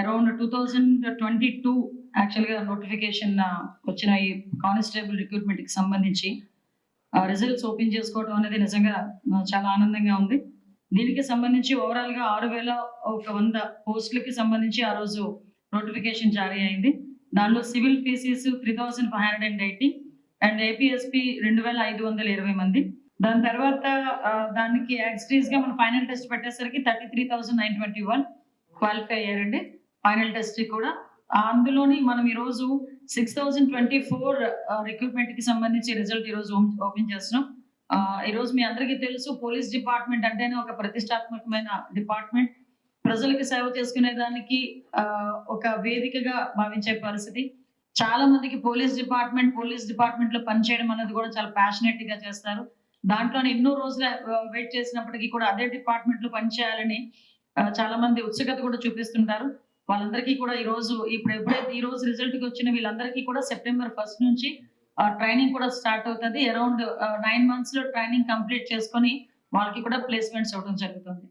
Around two thousand twenty two యాక్చువల్గా notification వచ్చిన ఈ కానిస్టేబుల్ రిక్రూట్మెంట్కి సంబంధించి రిజల్ట్స్ ఓపెన్ చేసుకోవడం అనేది నిజంగా చాలా ఆనందంగా ఉంది. దీనికి సంబంధించి ఓవరాల్గా ఆరు వేల ఒక వంద పోస్టులకి సంబంధించి ఆ రోజు నోటిఫికేషన్ జారీ అయింది. దానిలో civil PCs three thousand five hundred and eighty and APSP రెండు వేల ఐదు వందల ఇరవై మంది. దాని తర్వాత దానికి యాక్సిటీస్గా మనం ఫైనల్ టెస్ట్ పెట్టేసరికి thirty three thousand nine twenty one qualify అయ్యారండి. ఫైనల్ టెస్ట్ కూడా. అందులోని మనం ఈ రోజు సిక్స్ థౌసండ్ ట్వంటీ ఫోర్ రిక్రూట్మెంట్కి సంబంధించి రిజల్ట్ ఈ రోజు ఓపెన్ చేస్తున్నాం. ఆ, ఈ రోజు మీ అందరికీ తెలుసు పోలీస్ డిపార్ట్మెంట్ అంటేనే ఒక ప్రతిష్టాత్మకమైన డిపార్ట్మెంట్. ప్రజలకు సేవ చేసుకునే దానికి ఒక వేదికగా భావించే పరిస్థితి. చాలా మందికి పోలీస్ డిపార్ట్మెంట్ పోలీస్ డిపార్ట్మెంట్లో పనిచేయడం అనేది కూడా చాలా ప్యాషనెట్గా చేస్తారు. దాంట్లో ఎన్నో రోజులు వెయిట్ చేసినప్పటికీ కూడా అదే డిపార్ట్మెంట్లో పనిచేయాలని చాలా మంది ఉత్సుకత కూడా చూపిస్తుంటారు. వాళ్ళందరికీ కూడా ఈ రోజు ఇప్పుడు ఎప్పుడైతే ఈ రోజు రిజల్ట్కి వచ్చిన వీళ్ళందరికీ కూడా సెప్టెంబర్ ఫస్ట్ నుంచి ట్రైనింగ్ కూడా స్టార్ట్ అవుతుంది. అరౌండ్ నైన్ మంత్స్లో ట్రైనింగ్ కంప్లీట్ చేసుకొని వాళ్ళకి కూడా ప్లేస్మెంట్స్ అవ్వడం జరుగుతుంది.